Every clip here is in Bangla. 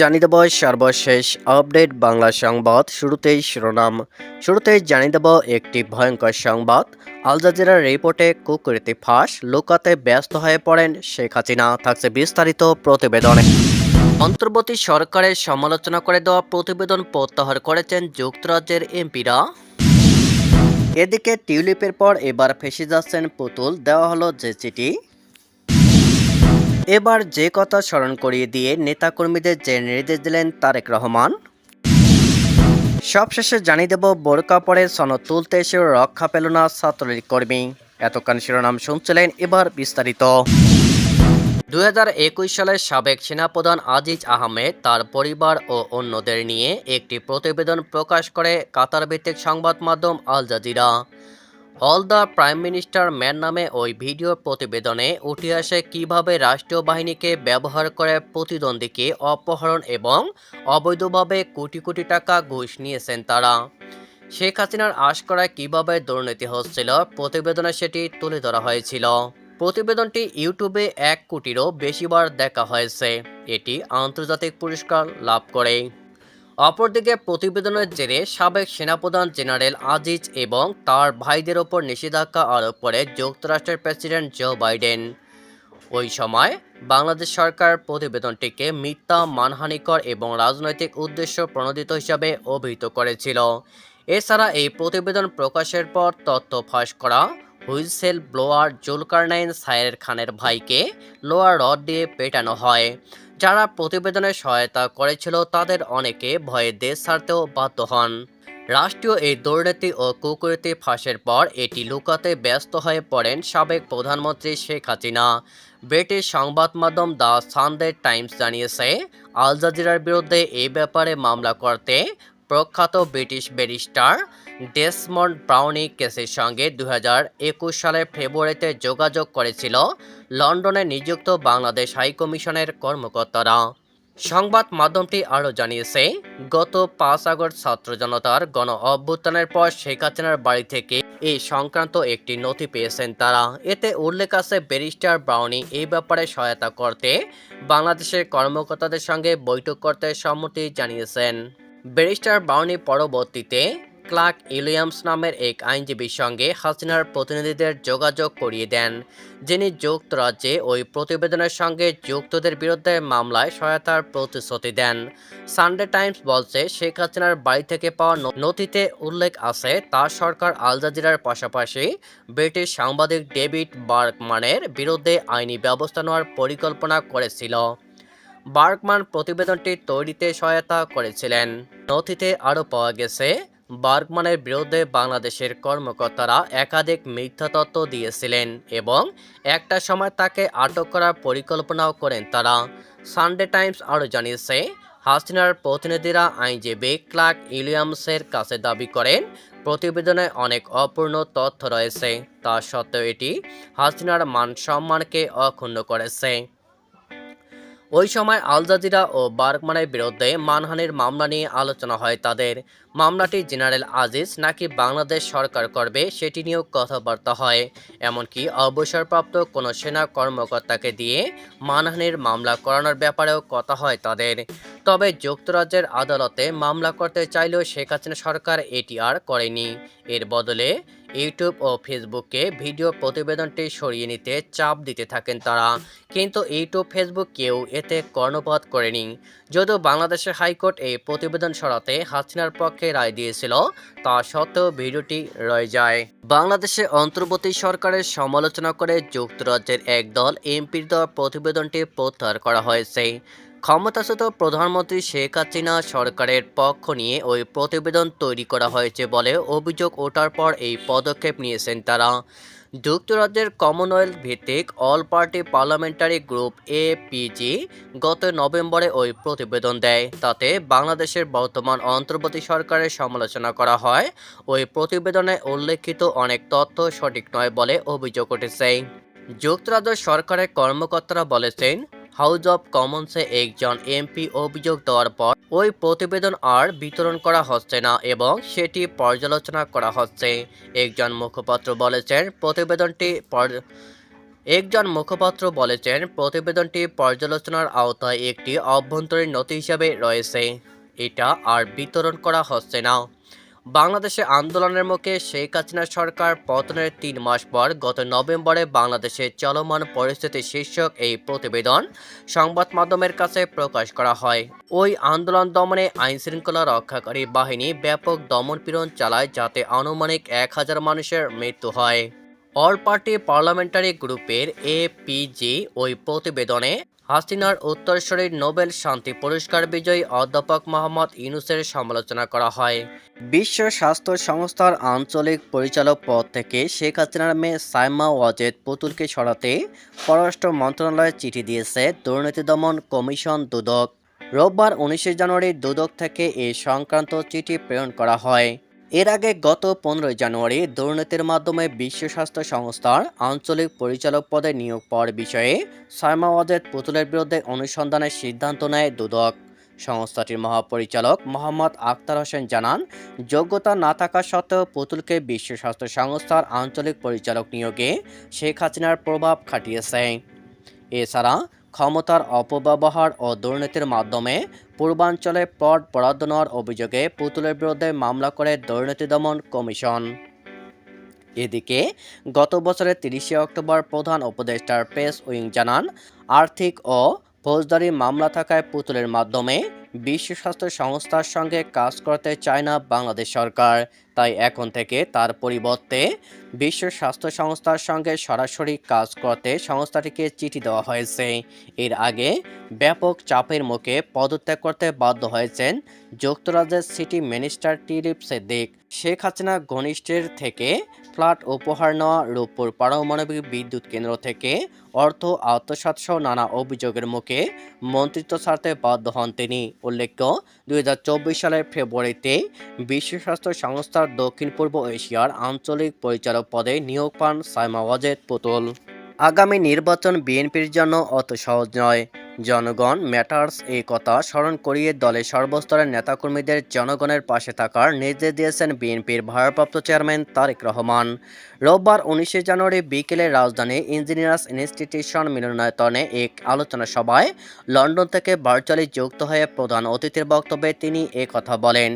জানিয়ে দেব সর্বশেষ আপডেট বাংলা সংবাদ শুরুতেই শিরোনাম। শুরুতেই জানিয়ে দেব একটি ভয়ঙ্কর সংবাদ। আল জাজিরার রিপোর্টে কুকৃতি ফাঁস, লুকাতে ব্যস্ত হয়ে পড়েন শেখ হাসিনা, থাকছে বিস্তারিত প্রতিবেদনে। অন্তর্বর্তী সরকারের সমালোচনা করে দেওয়া প্রতিবেদন প্রত্যাহার করেছেন যুক্তরাজ্যের এমপিরা। এদিকে টিউলিপের পর এবার ফেসে যাচ্ছেন পুতুল, দেওয়া হলো যে চিঠি এবার যে কথা স্মরণ করিয়ে দিয়ে নেতাকর্মীদের যে নির্দেশ দিলেন তারেক রহমান। সবশেষে জানিয়ে দেব, বোরকা পরে সনদ তুলতে এসেও রক্ষা পেল না ছাত্রলীগ কর্মী। এতক্ষণ শিরোনাম শুনছিলেন এবার বিস্তারিত। দুই সালের সাবেক সেনাপ্রধান আজিজ আহমেদ তার পরিবার ও অন্যদের নিয়ে একটি প্রতিবেদন প্রকাশ করে কাতার ভিত্তিক সংবাদ মাধ্যম Al Jazeera. All the prime minister man নামে ওই ভিডিও প্রতিবেদনে উঠে আসে কীভাবে রাষ্ট্রীয় বাহিনীকে ব্যবহার করে প্রতিদ্বন্দ্বীকে অপহরণ এবং অবৈধভাবে কোটি কোটি টাকা ঘুষ নিয়েছেন তারা। শেখ হাসিনার আশ করায় কীভাবে দুর্নীতি হচ্ছিল প্রতিবেদনে সেটি তুলে ধরা হয়েছিল। প্রতিবেদনটি ইউটিউবে এক কোটিরও বেশিবার দেখা হয়েছে। এটি আন্তর্জাতিক পুরস্কার লাভ করে। অপরদিকে প্রতিবেদনের জেরে সাবেক সেনাপ্রধান জেনারেল আজিজ এবং তার ভাইদের ওপর নিষেধাজ্ঞা আরোপ করে যুক্তরাষ্ট্রের প্রেসিডেন্ট জো বাইডেন। ওই সময় বাংলাদেশ সরকার প্রতিবেদনটিকে মিথ্যা, মানহানিকর এবং রাজনৈতিক উদ্দেশ্য প্রণোদিত হিসাবে অভিহিত করেছিল। এছাড়া এই প্রতিবেদন প্রকাশের পর তথ্য ফাঁস করা হুইসেল ব্লোয়ার জুলকারনাইন সায়ের খানের ভাইকে লোয়ার রড দিয়ে পেটানো হয়। যারা প্রতিবেদনে সহায়তা করেছিল তাদের অনেকে ভয়ে দেশ ছাড়তেও বাধ্য হন। রাষ্ট্রীয় এই দুর্নীতি ও কুকুরতি ফাঁসের পর এটি লুকাতে ব্যস্ত হয়ে পড়েন সাবেক প্রধানমন্ত্রী শেখ হাসিনা। ব্রিটিশ সংবাদ মাধ্যম দ্য সানডে টাইমস জানিয়েছে, আল জাজিরার বিরুদ্ধে এই ব্যাপারে মামলা করতে প্রখ্যাত ব্রিটিশ ব্যারিস্টার ডেসমন্ড ব্রাউনি কেসের সঙ্গে দু হাজার একুশ সালের ফেব্রুয়ারিতে যোগাযোগ করেছিল লন্ডনে নিযুক্ত বাংলাদেশ হাইকমিশনের কর্মকর্তারা। সংবাদ মাধ্যমটি আরও জানিয়েছে, গত পাঁচ আগস্ট ছাত্র জনতার গণ অভ্যুত্থানের পর শেখ হাসিনার বাড়ি থেকে এই সংক্রান্ত একটি নথি পেয়েছেন তারা। এতে উল্লেখ আছে, ব্যারিস্টার ব্রাউনি এই ব্যাপারে সহায়তা করতে বাংলাদেশের কর্মকর্তাদের সঙ্গে বৈঠক করতে সম্মতি জানিয়েছেন। ব্যারিস্টার ব্রাউনি পরবর্তীতে ক্লার্ক ইলিয়ামস নামের এক আইনজীবীর সঙ্গে হাসিনার প্রতিনিধিদের যোগাযোগ করিয়ে দেন, যিনি যুক্তরাজ্যে ওই প্রতিবেদনের সঙ্গে যুক্তদের বিরুদ্ধে মামলায় সহায়তার প্রতিশ্রুতি দেন। সানডে টাইমস বলছে, শেখ হাসিনার বাড়ি থেকে পাওয়া নথিতে উল্লেখ আছে, তার সরকার আল জাজিরার পাশাপাশি ব্রিটিশ সাংবাদিক ডেভিড বার্কমানের বিরুদ্ধে আইনি ব্যবস্থা নেওয়ার পরিকল্পনা করেছিল। বার্কমান প্রতিবেদনটি তৈরিতে সহায়তা করেছিলেন। নথিতে আরও পাওয়া গেছে বার্গমানের বিরুদ্ধে বাংলাদেশের কর্মকর্তারা একাধিক মিথ্যা তত্ত্ব দিয়েছিলেন এবং একটা সময় তাকে আটক করার পরিকল্পনাও করেন তারা। সানডে টাইমস আরও জানিয়েছে, হাসিনার প্রতিনিধিরা আইনজীবী ক্লার্ক ইলিয়ামসের কাছে দাবি করেন, প্রতিবেদনে অনেক অপূর্ণ তথ্য রয়েছে। তা সত্ত্বেও এটি হাসিনার মান সম্মানকে অক্ষুণ্ণ করেছে। ওই সময় আল জাজিরা ও বার্গমানের বিরুদ্ধে মানহানির মামলা নিয়ে আলোচনা হয় তাদের। মামলাটি জেনারেল আজিজ নাকি বাংলাদেশ সরকার করবে সেটি নিয়েও কথাবার্তা হয়। এমনকি অবসরপ্রাপ্ত কোনো সেনা কর্মকর্তাকে দিয়ে মানহানির মামলা করানোর ব্যাপারেও কথা হয় তাদের। তবে যুক্তরাজ্যের আদালতে মামলা করতে চাইলেও শেখ হাসিনা সরকার এটি আর করেনি। এর বদলে ইউটিউব ও ফেসবুকে ভিডিও প্রতিবেদনটি সরিয়ে নিতে চাপ দিতে থাকেন তারা। কিন্তু ইউটিউব ফেসবুক কেউ এতে কর্ণপাত করেনি। যদিও বাংলাদেশের হাইকোর্ট এই প্রতিবেদন সরাতে হাসিনার পক্ষে রায় দিয়েছিল, তা সত্ত্বেও ভিডিওটি রয়ে যায়। বাংলাদেশে অন্তর্বর্তী সরকারের সমালোচনা করে যুক্তরাজ্যের একদল এমপির দেওয়া প্রতিবেদনটি প্রত্যাহার করা হয়েছে। ক্ষমতাচ্যুত প্রধানমন্ত্রী শেখ হাসিনা সরকারের পক্ষ নিয়ে ওই প্রতিবেদন তৈরি করা হয়েছে বলে অভিযোগ ওঠার পর এই পদক্ষেপ নিয়েছেন তারা। যুক্তরাজ্যের কমনওয়েলথ ভিত্তিক অল পার্টি পার্লামেন্টারি গ্রুপ এ এপিজি গত নভেম্বরে ওই প্রতিবেদন দেয়। তাতে বাংলাদেশের বর্তমান অন্তর্বর্তী সরকারের সমালোচনা করা হয়। ওই প্রতিবেদনে উল্লেখিত অনেক তথ্য সঠিক নয় বলে অভিযোগ উঠেছে। যুক্তরাজ্য সরকারের কর্মকর্তারা বলেছেন হাউস অব কমন্সে একজন এমপি অভিযোগ দেওয়ার পর ওই প্রতিবেদন আর বিতরণ করা হচ্ছে না এবং সেটি পর্যালোচনা করা হচ্ছে। একজন মুখপাত্র বলেছেন, প্রতিবেদনটি একজন মুখপাত্র বলেছেন, প্রতিবেদনটি পর্যালোচনার আওতায় একটি অভ্যন্তরীণ নথি হিসাবে রয়েছে। এটা আর বিতরণ করা হচ্ছে না। বাংলাদেশে আন্দোলনের মুখে শেখ হাসিনা সরকার পতনের তিন মাস পর গত নভেম্বরে বাংলাদেশে চলমান পরিস্থিতি শীর্ষক এই প্রতিবেদন সংবাদ মাধ্যমের কাছে প্রকাশ করা হয়। ওই আন্দোলন দমনে আইনশৃঙ্খলা রক্ষাকারী বাহিনী ব্যাপক দমনপীড়ন চালায় যাতে আনুমানিক এক হাজার মানুষের মৃত্যু হয়। অল পার্টি পার্লামেন্টারি গ্রুপের এ এপিজি ওই প্রতিবেদনে হাসিনার উত্তরসূরির নোবেল শান্তি পুরস্কার বিজয়ী অধ্যাপক মোহাম্মদ ইউনুসের সমালোচনা করা হয়। বিশ্ব স্বাস্থ্য সংস্থার আঞ্চলিক পরিচালক পদ থেকে শেখ হাসিনার মেয়ে সাইমা ওয়াজেদ পুতুলকে সরাতে পররাষ্ট্র মন্ত্রণালয়ে চিঠি দিয়েছে দুর্নীতি দমন কমিশন দুদক। রোববার উনিশে জানুয়ারি দুদক থেকে এ সংক্রান্ত চিঠি প্রেরণ করা হয়। এর আগে গত পনেরোই জানুয়ারি দুর্নীতির মাধ্যমে বিশ্ব স্বাস্থ্য সংস্থার আঞ্চলিক পরিচালক পদে নিয়োগ পাওয়ার বিষয়ে সাইমা ওয়াজেদ পুতুলের বিরুদ্ধে অনুসন্ধানের সিদ্ধান্ত নেয় দুদক। সংস্থাটির মহাপরিচালক মোহাম্মদ আক্তার হোসেন জানান, যোগ্যতা না থাকা সত্ত্বেও পুতুলকে বিশ্ব স্বাস্থ্য সংস্থার আঞ্চলিক পরিচালক নিয়োগে শেখ হাসিনার প্রভাব খাটিয়েছে। এছাড়া ক্ষমতার অপব্যবহার ও দুর্নীতির মাধ্যমে পূর্বাঞ্চলে প্লট বরাদ্দ নেওয়ার অভিযোগে পুতুলের বিরুদ্ধে মামলা করে দুর্নীতি দমন কমিশন। এদিকে, গত বছরের তিরিশে অক্টোবর প্রধান উপদেষ্টার পেস উইং জানান, আর্থিক ও ফৌজদারি মামলা থাকায় পুতুলের মাধ্যমে বিশ্ব স্বাস্থ্য সংস্থার সঙ্গে কাজ করতে চায় না বাংলাদেশ সরকার। তাই এখন থেকে তার পরিবর্তে বিশ্ব স্বাস্থ্য সংস্থার সঙ্গে সরাসরি কাজ করতে সংস্থাটিকে চিঠি দেওয়া হয়েছে। এর আগে ব্যাপক চাপের মুখে পদত্যাগ করতে বাধ্য হয়েছেন যুক্তরাজ্যের সিটি মিনিস্টার টিলিপ সেদ্দিক। শেখ হাসিনা ঘনিষ্ঠের থেকে ফ্ল্যাট উপহার নেওয়া, রূপপুর পারমাণবিক বিদ্যুৎ কেন্দ্র থেকে অর্থ আত্মসাৎসহ নানা অভিযোগের মুখে মন্ত্রিত্ব ছাড়তে বাধ্য হন তিনি। উল্লেখ্য, দুই হাজার চব্বিশ সালের ফেব্রুয়ারিতে বিশ্ব স্বাস্থ্য সংস্থার দক্ষিণ পূর্ব এশিয়ার আঞ্চলিক পরিচালক পদে নিয়োগ পান সাইমা ওয়াজেদ পুতুল। আগামী নির্বাচন বিএনপির জন্য অত সহজ নয়। জনগণ ম্যাটার্স এই কথা স্মরণ করিয়ে দলের সর্বস্তরের নেতাকর্মীদের জনগণের পাশে থাকার নির্দেশ দিয়েছেন বিএনপির ভারপ্রাপ্ত চেয়ারম্যান তারেক রহমান। রোববার উনিশে জানুয়ারি বিকেলে রাজধানী ইঞ্জিনিয়ার্স ইনস্টিটিউশন মিলনায়তনে এক আলোচনা সভায় লন্ডন থেকে ভার্চুয়ালি যুক্ত হয়ে প্রধান অতিথির বক্তব্যে তিনি এ কথা বলেন।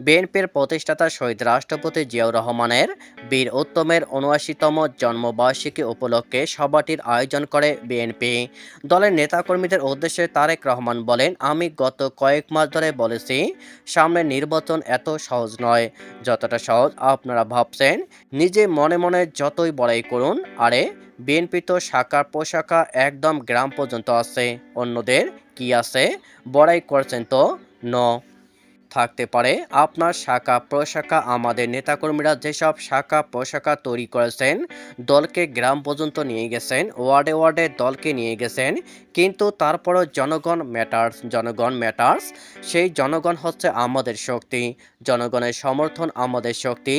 বিএনপির প্রতিষ্ঠাতা শহীদ রাষ্ট্রপতি জিয়াউর রহমানের বীর উত্তমের উনআশিতম জন্মবার্ষিকী উপলক্ষে সভাটির আয়োজন করে বিএনপি। দলের নেতাকর্মীদের উদ্দেশ্যে তারেক রহমান বলেন, আমি গত কয়েক মাস ধরে বলেছি, সামনে নির্বাচন এত সহজ নয়। যতটা সহজ আপনারা ভাবছেন, নিজে মনে মনে যতই বড়াই করুন, আরে বিএনপি তো শাখা পোশাকা একদম গ্রাম পর্যন্ত আছে। অন্যদের কি আছে? বড়াই করছেন তো ন। থাকতে পারে। আপনার শাখা, প্রশাখা, আমাদের নেতাকর্মীরা যেসব শাখা, প্রশাখা তৈরি করেছেন, দলকে গ্রাম পর্যন্ত নিয়ে গেছেন, ওয়ার্ডে ওয়ার্ডে দলকে নিয়ে গেছেন, কিন্তু তারপরও জনগণ ম্যাটার্স জনগণ ম্যাটার্স সেই জনগণ হচ্ছে আমাদের শক্তি, জনগণের সমর্থন আমাদের শক্তি,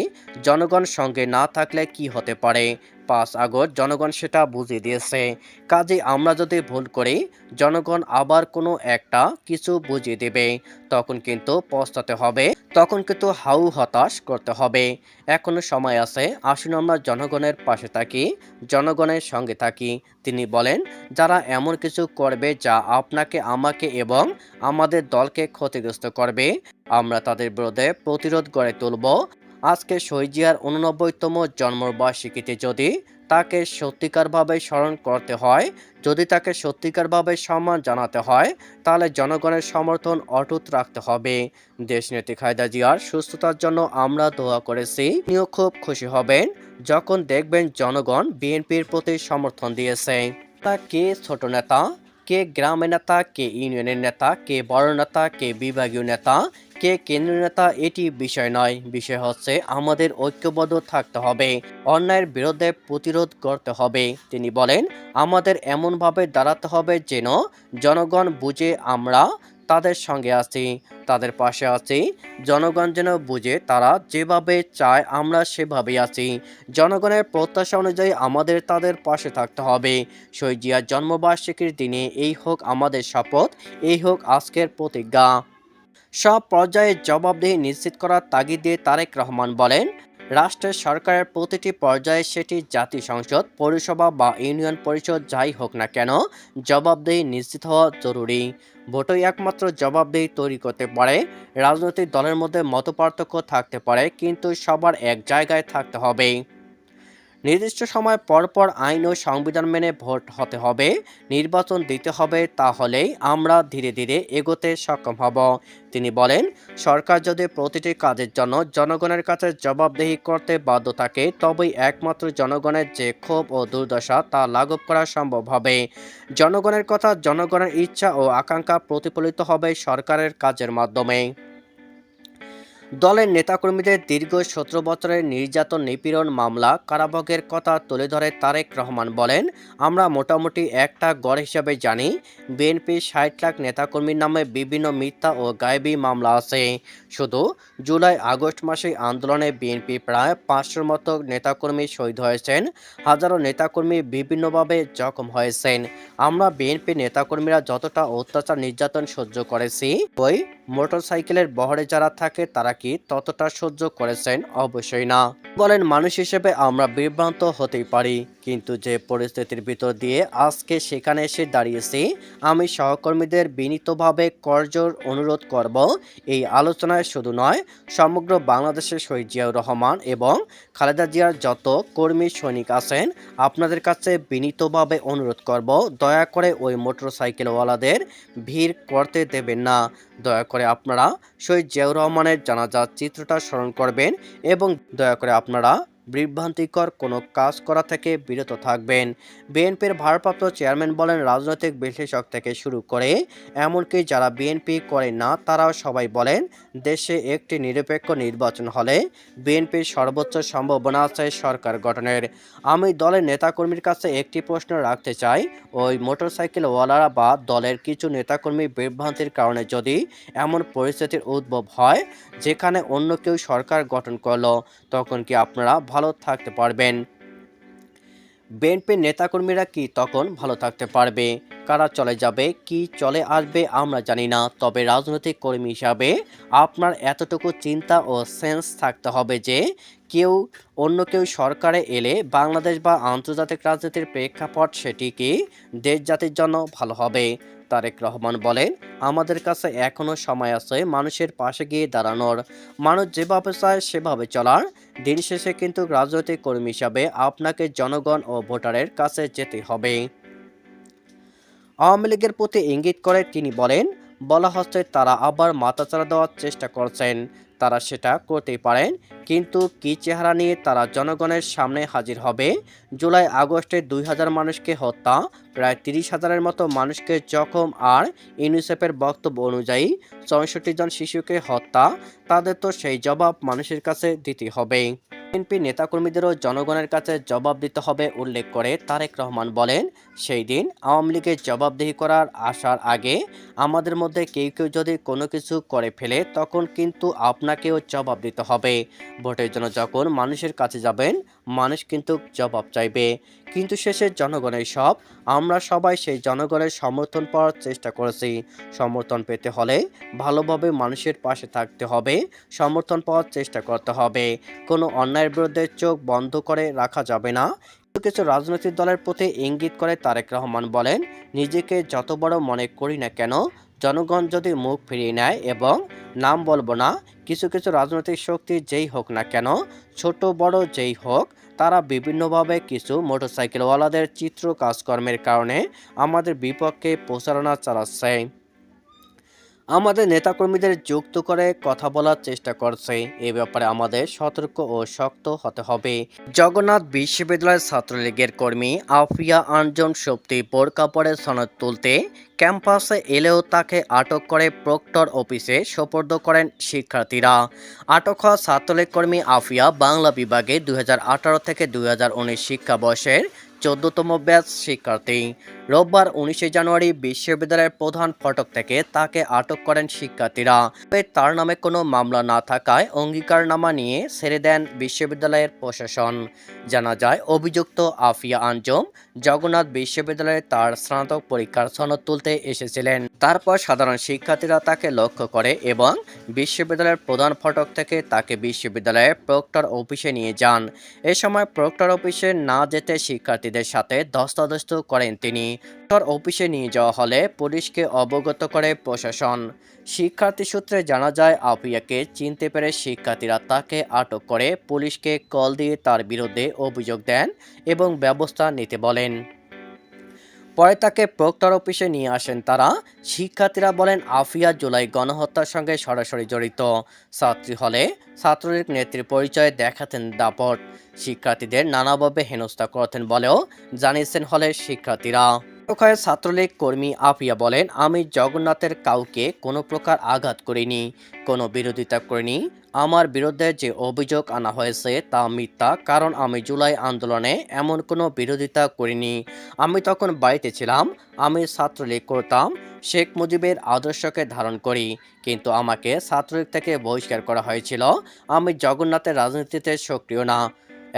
জনগণ সঙ্গে না থাকলে কি হতে পারে? পাঁচ আগস্ট জনগণ সেটা বুঝিয়ে দিয়েছে। কাজে আমরা যদি ভুল করি, জনগণ আবার কোনো একটা কিছু বুঝিয়ে দেবে। তখন কিন্তু পস্তাতে হবে, তখন কিন্তু হাউ হতাশ করতে হবে। এখনও সময় আছে, আসুন আমরা জনগণের পাশে থাকি, জনগণের সঙ্গে থাকি। তিনি বলেন, যারা এমন কিছু করবে যা আপনাকে, আমাকে এবং আমাদের দলকে ক্ষতিগ্রস্ত করবে, আমরা তাদের বিরুদ্ধে প্রতিরোধ গড়ে তুলব আজকে শহীজিয়ার উননব্বইতম জন্মবার্ষিকীতে যদি তাকে সত্যিকারভাবে স্মরণ করতে হয়, যদি তাকে সত্যিকারভাবে সম্মান জানাতে হয়, তাহলে জনগণের সমর্থন অটুট রাখতে হবে। দেশনেত্রী খায়দা জিয়ার সুস্থতার জন্য আমরা দোয়া করেছি, তিনিও খুব খুশি হবেন যখন দেখবেন জনগণ বিএনপির প্রতি সমর্থন দিয়েছে। তা কে ছোট নেতা, কে গ্রামের নেতা, কে ইউনিয়নের নেতা, কে বড় নেতা, কে বিভাগীয় নেতা কে কেন্দ্রীয় নেতা এটি বিষয় নয়। বিষয় হচ্ছে আমাদের ঐক্যবদ্ধ থাকতে হবে। অন্যায়ের বিরুদ্ধে প্রতিরোধ করতে হবে। তিনি বলেন, আমাদের এমনভাবে দাঁড়াতে হবে যেন জনগণ বুঝে আমরা তাদের সঙ্গে আছি। তাদের পাশে আছি। জনগণ যেন বুঝে তারা যেভাবে চায় আমরা সেভাবেই আছি। জনগণের প্রত্যাশা অনুযায়ী আমাদের তাদের পাশে থাকতে হবে। শহীদ জিয়ার জন্মবার্ষিকীর দিনে এই হোক আমাদের শপথ, এই হোক আজকের প্রতিজ্ঞা। সব পর্যায়ে জবাবদিহি নিশ্চিত করার তাগিদ তারেক রহমান বলেন, রাষ্ট্রের সরকারের প্রতিটি পর্যায়ে সেটি জাতি সংসদ, পৌরসভা বা ইউনিয়ন পরিষদ যাই হোক না কেন জবাবদেহি নিশ্চিত হওয়া জরুরি। ভোটই একমাত্র জবাবদেহি তৈরি করতে পারে, রাজনৈতিক দলের মধ্যে মতপার্থক্য থাকতে পারে, কিন্তু সবার এক জায়গায় থাকতে হবে। নির্দিষ্ট সময় পরপর আইন ও সংবিধান মেনে ভোট হতে হবে, নির্বাচন দিতে হবে, তাহলেই আমরা ধীরে ধীরে এগোতে সক্ষম হব। তিনি বলেন, সরকার যদি প্রতিটি কাজের জন্য জনগণের কাছে জবাবদেহি করতে বাধ্য থাকে, তবেই একমাত্র জনগণের যে ক্ষোভ ও দুর্দশা তা লাঘব করা সম্ভব হবে। জনগণের কথা, জনগণের ইচ্ছা ও আকাঙ্ক্ষা প্রতিফলিত হবে সরকারের কাজের মাধ্যমে। দলের নেতাকর্মীদের দীর্ঘ সতেরো বছরের নির্যাতন নিপীড়ন মামলা কারাভোগের কথা তুলে ধরে তারেক রহমান বলেন, আমরা মোটামুটি একটা গড় হিসাবে জানি বিএনপি ষাট লাখ নেতাকর্মীর নামে বিভিন্ন মিথ্যা ও গায়েবী মামলা আছে। শুধু জুলাই, আগস্ট মাসে আন্দোলনে বিএনপি প্রায় পাঁচশোর মতো নেতাকর্মী শহীদ হয়েছেন, হাজারো নেতাকর্মী বিভিন্নভাবে জখম হয়েছেন। আমরা বিএনপি নেতাকর্মীরা যতটা অত্যাচার, নির্যাতন সহ্য করেছি, ওই মোটরসাইকেলের বহরে যারা থাকে, তারা কি ততটা সহ্য করেছেন? অবশ্যই না। বলেন, মানুষ হিসেবে আমরা বিভ্রান্ত হতেই পারি। কিন্তু যে পরিস্থিতির ভিতর দিয়ে আজকে সেখানে এসে দাঁড়িয়েছি, আমি সহকর্মীদের বিনীতভাবে করজোর অনুরোধ করব। এই আলোচনায় শুধু নয়, সমগ্র বাংলাদেশের শহীদ জিয়াউর রহমান এবং খালেদা জিয়ার যত কর্মী সৈনিক আছেন, আপনাদের কাছে বিনীতভাবে অনুরোধ করব, দয়া করে ওই মোটরসাইকেলওয়ালাদের ভিড় করতে দেবেন না। দয়া করে আপনারা শহীদ জিয়াউর রহমানের জানাজার চিত্রটা স্মরণ করবেন এবং দয়া করে আপনারা বিভ্রান্তিকর কোনো কাজ করা থেকে বিরত থাকবেন। বিএনপির ভারপ্রাপ্ত চেয়ারম্যান বলেন, রাজনৈতিক বিশ্লেষক থেকে শুরু করে এমনকি যারা বিএনপি করে না, তারাও সবাই বলেন, দেশে একটি নিরপেক্ষ নির্বাচন হলে বিএনপির সর্বোচ্চ সম্ভাবনা আছে সরকার গঠনের। আমি দলের নেতাকর্মীর কাছে একটি প্রশ্ন রাখতে চাই, ওই মোটরসাইকেলওয়ালারা বা দলের কিছু নেতাকর্মী বিভ্রান্তির কারণে যদি এমন পরিস্থিতির উদ্ভব হয়, যেখানে অন্য কেউ সরকার গঠন করল, তখন কি আপনারা ভালো থাকতে পারবেন। বিএনপির নেতাকর্মীরা কি তখন ভালো থাকতে পারবে? কারা চলে যাবে? কি চলে আসবে? আমরা জানি না। তবে রাজনৈতিক কর্মী হিসাবে আপনার এতটুকু চিন্তা ও সেন্স থাকতে হবে যে কেউ অন্য কেউ সরকারে এলে বাংলাদেশ বা আন্তর্জাতিক রাজনীতির প্রেক্ষাপট সেটি কি দেশ জাতির জন্য ভালো হবে? তারেক রহমান বলেন, আমাদের কাছে এখনও সময় আছে মানুষের পাশে গিয়ে দাঁড়ানোর। মানুষ যেভাবে চায় সেভাবে চলার। দিন শেষে কিন্তু রাজনৈতিক কর্মী হিসাবে আপনাকে জনগণ ও ভোটারের কাছে যেতে হবে। আওয়ামী লীগের প্রতি ইঙ্গিত করে তিনি বলেন, বলা হচ্ছে তারা আবার মাথাচাড়া দেওয়ার চেষ্টা করছেন। তারা সেটা করতেই পারেন। কিন্তু কি চেহারা নিয়ে তারা জনগণের সামনে হাজির হবে? জুলাই, আগস্টে দুই হাজার মানুষকে হত্যা, প্রায় তিরিশ হাজারের মতো মানুষকে জখম আর ইউনিসেফের বক্তব্য অনুযায়ী চৌষট্টি জন শিশুকে হত্যা, তাদের তো সেই জবাব মানুষের কাছে দিতে হবে। বিএনপি নেতাকর্মীদেরও জনগণের কাছে জবাব দিতে হবে উল্লেখ করে তারেক রহমান বলেন, সেই দিন আওয়ামী লীগের জবাবদিহি করার আসার আগে আমাদের মধ্যে কেউ কেউ যদি কোনো কিছু করে ফেলে তখন কিন্তু আপনাকেও জবাব দিতে হবে। ভোটের জন্য যখন মানুষের কাছে যাবেন, মানুষ কিন্তু জবাব চাইবে। কিন্তু শেষে জনগণের সব, আমরা সবাই সেই জনগণের সমর্থন পাওয়ার চেষ্টা করেছি। সমর্থন পেতে হলে ভালোভাবে মানুষের পাশে থাকতে হবে, সমর্থন পাওয়ার চেষ্টা করতে হবে। কোনো অন্যায়ের বিরুদ্ধে চোখ বন্ধ করে রাখা যাবে না। কিছু রাজনৈতিক দলের প্রতি ইঙ্গিত করে তারেক রহমান বলেন, নিজেকে যত বড় মনে করি না কেন, জনগণ যদি মুখ ফিরিয়ে নেয় এবং নাম বলব না, কিছু কিছু রাজনৈতিক শক্তি যেই হোক না কেন, ছোট বড় যেই হোক তারা বিভিন্নভাবে কিছু মোটরসাইকেলওয়ালাদের চিত্র কাজকর্মের কারণে আমাদের বিপক্ষে প্রচারণা চালাচ্ছে। আমাদের নেতাকর্মীদের যুক্ত করে কথা বলার চেষ্টা করছে। এ ব্যাপারে আমাদের সতর্ক ও শক্ত হতে হবে। জগন্নাথ বিশ্ববিদ্যালয়ের ছাত্রলীগের কর্মী আফিয়া আঞ্জন শক্তি বোরকা পরে সনদ তুলতে ক্যাম্পাসে এলেও তাকে আটক করে প্রক্টর অফিসে সোপর্দ করেন শিক্ষার্থীরা। আটক হওয়া ছাত্রলীগ কর্মী আফিয়া বাংলা বিভাগে দুই হাজার আঠারো থেকে দু হাজার উনিশ শিক্ষাবর্ষের চোদ্দতম ব্যাচ শিক্ষার্থী। রোববার উনিশে জানুয়ারি বিশ্ববিদ্যালয়ের প্রধান ফটক থেকে তাকে আটক করেন শিক্ষার্থীরা। তবে তার নামে কোনো মামলা না থাকায় অঙ্গীকারনামা নিয়ে ছেড়ে দেন বিশ্ববিদ্যালয়ের প্রশাসন। জানা যায়, অভিযুক্ত আফিয়া আঞ্জম জগন্নাথ বিশ্ববিদ্যালয়ে তার স্নাতক পরীক্ষার সনদ তুলতে এসেছিলেন। তারপর সাধারণ শিক্ষার্থীরা তাকে লক্ষ্য করে এবং বিশ্ববিদ্যালয়ের প্রধান ফটক থেকে তাকে বিশ্ববিদ্যালয়ের প্রক্টর অফিসে নিয়ে যান। এ সময় প্রক্টর অফিসে না যেতে শিক্ষার্থীদের সাথে ধস্তাধস্ত করেন তিনি। প্রক্টর অফিসে নিয়ে যাওয়া হলে পুলিশকে অবগত করে প্রশাসন। শিক্ষার্থী সূত্রে জানা যায়, আফিয়াকে চিনতে পেরে শিক্ষার্থীরা তাকে আটক করে পুলিশকে কল দিয়ে তার বিরুদ্ধে অভিযোগ দেন এবং ব্যবস্থা নিতে বলেন। পরে তাকে প্রক্টর অফিসে নিয়ে আসেন তারা। শিক্ষার্থীরা বলেন, আফিয়া জুলাই গণহত্যার সঙ্গে সরাসরি জড়িত। ছাত্রী হলে ছাত্রলীগ নেত্রীর পরিচয় দেখাতেন দাপট। শিক্ষার্থীদের নানাভাবে হেনস্থা করতেন বলেও জানিয়েছেন হলে শিক্ষার্থীরা। ওখানে ছাত্রলীগ কর্মী আফিয়া বলেন, আমি জগন্নাথের কাউকে কোনো প্রকার আঘাত করিনি, কোনো বিরোধিতা করিনি আমার বিরুদ্ধে যে অভিযোগ আনা হয়েছে তা মিথ্যা, কারণ আমি জুলাই আন্দোলনে এমন কোনো বিরোধিতা করিনি। আমি তখন বাড়িতে ছিলাম, আমি ছাত্রলীগ করতাম, শেখ মুজিবের আদর্শকে ধারণ করি। কিন্তু আমাকে ছাত্রলীগ থেকে বহিষ্কার করা হয়েছিল। আমি জগন্নাথের রাজনীতিতে সক্রিয় না।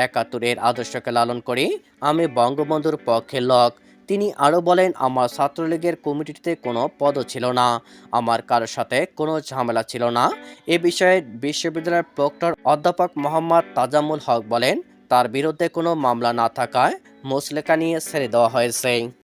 একাত্তরের আদর্শকে লালন করি, আমি বঙ্গবন্ধুর পক্ষের লোক। তিনি আরও বলেন, আমার ছাত্রলীগের কমিটিতে কোনো পদ ছিল না। আমার কারোর সাথে কোনো ঝামেলা ছিল না। এ বিষয়ে বিশ্ববিদ্যালয়ের প্রক্টর অধ্যাপক মোহাম্মদ তাজামুল হক বলেন, তার বিরুদ্ধে কোনো মামলা না থাকায় মুসলেকা নিয়ে ছেড়ে দেওয়া হয়েছে।